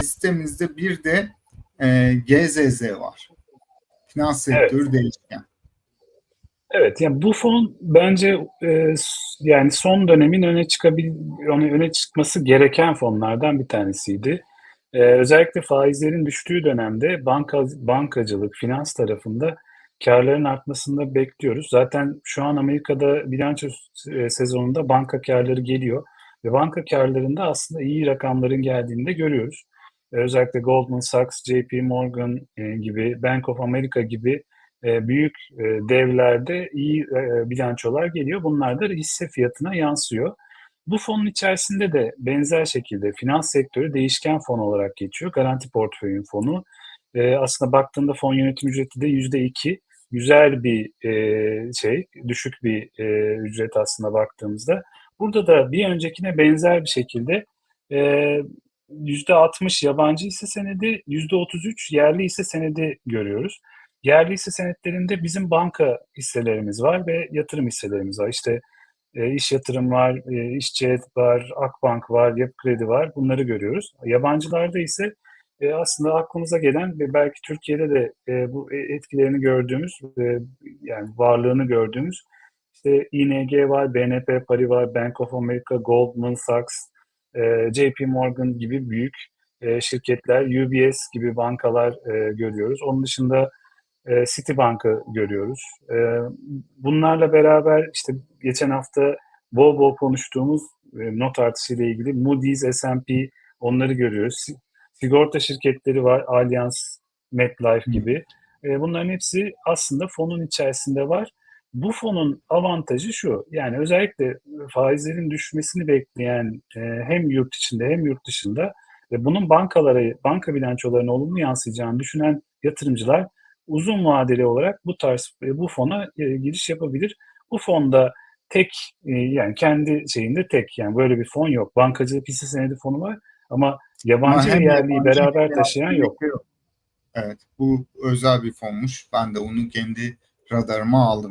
Sistemimizde bir de e, GZZ var. Finans sektörü değişken. Evet, yani bu fon bence e, yani son dönemin öne çıkabil öne, öne çıkması gereken fonlardan bir tanesiydi. E, özellikle faizlerin düştüğü dönemde banka bankacılık, finans tarafında karların artmasını bekliyoruz. Zaten şu an Amerika'da bilanço e, sezonunda banka karları geliyor ve banka karlarında aslında iyi rakamların geldiğini de görüyoruz. E, özellikle Goldman Sachs, JP Morgan e, gibi, Bank of America gibi e, büyük devlerde iyi bilançolar geliyor. Bunlar da hisse fiyatına yansıyor. Bu fonun içerisinde de benzer şekilde finans sektörü değişken fon olarak geçiyor. Garanti portföyün fonu. Aslında baktığında fon yönetim ücreti de yüzde iki. Güzel bir şey, düşük bir ücret aslında baktığımızda. Burada da bir öncekine benzer bir şekilde %60 yabancı hisse senedi, %33 yerli hisse senedi görüyoruz. Yerli hisse senetlerinde bizim banka hisselerimiz var ve yatırım hisselerimiz var. İşte e, iş yatırım var, e, işçi var, Akbank var, Yapı Kredi var. Bunları görüyoruz. Yabancılarda ise e, aslında aklımıza gelen ve belki Türkiye'de de e, bu etkilerini gördüğümüz, e, yani varlığını gördüğümüz işte ING var, BNP Paribas, Bank of America, Goldman Sachs, e, JP Morgan gibi büyük e, şirketler, UBS gibi bankalar e, görüyoruz. Onun dışında e, Citibank'ı görüyoruz. E, bunlarla beraber işte geçen hafta bol bol konuştuğumuz e, not artışıyla ilgili Moody's, S&P onları görüyoruz. Sigorta şirketleri var, Allianz, MetLife gibi. E, bunların hepsi aslında fonun içerisinde var. Bu fonun avantajı şu, yani özellikle faizlerin düşmesini bekleyen e, hem yurt içinde hem yurt dışında ve bunun bankalara, banka bilançolarına olumlu yansıyacağını düşünen yatırımcılar uzun vadeli olarak bu tarz bu fona e, giriş yapabilir. Bu fonda tek e, yani kendi şeyinde tek yani böyle bir fon yok. Bankacılık hisse senedi fonu var ama yabancı ve yerliyi beraber taşıyan yok. yok. Evet bu özel bir fonmuş. Ben de onu kendi radarıma aldım.